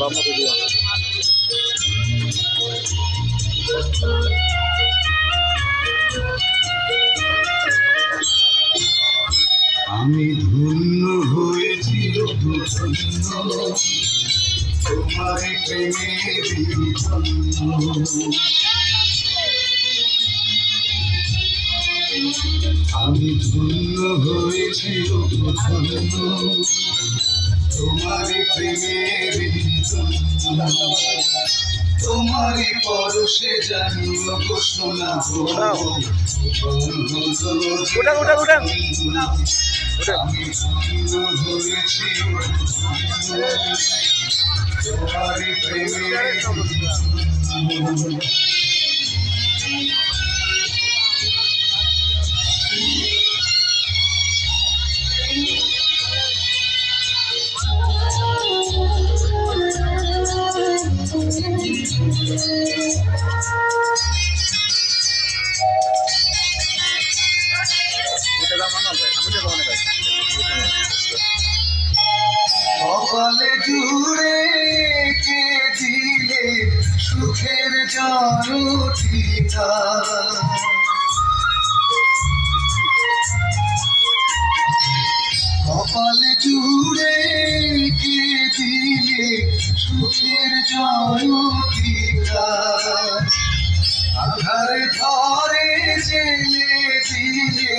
বাবা দিও আমি ধন্য হয়েছি তোমার আমি ধন্য হয়েছি তোমার প্রেমের তোমারই পরশে জানিও ঘোষণা উঠান উঠান উঠান আমি কপালে জুড়ে কে দিলে সুখের জনটিটা কপালে জুড়ে কে দিলে সুখের জনটিটা আধারে ধরে জেলে দিলে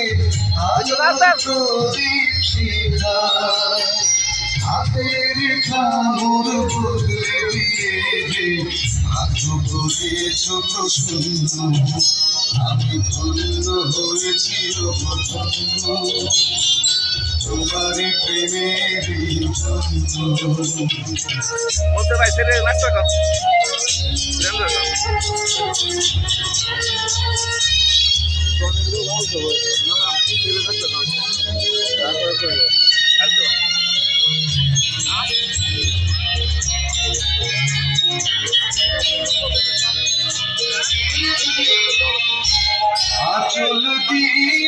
হাতের কামড় বদলে দিয়ে সুন্দর আমি ধন্য হয়েছি বলতে ভাই ছেলে নাচতে কর। আচল দিয়ে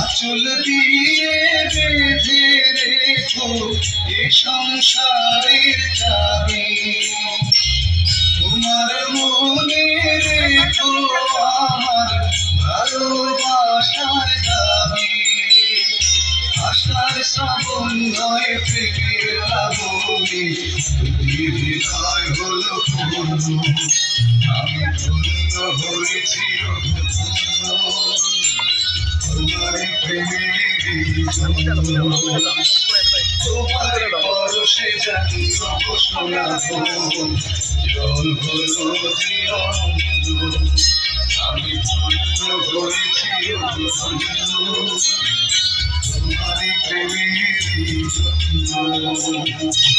আচল দিয়ে বেঁধে রেখো এই সংসারের চাবি। কি বিদায় হলো আমি ধন্য হয়েছি তোমার প্রেমের পরশে জানি সোনা জল হলো আমি ধন্য হয়েছি তোমার প্রেমের Oh,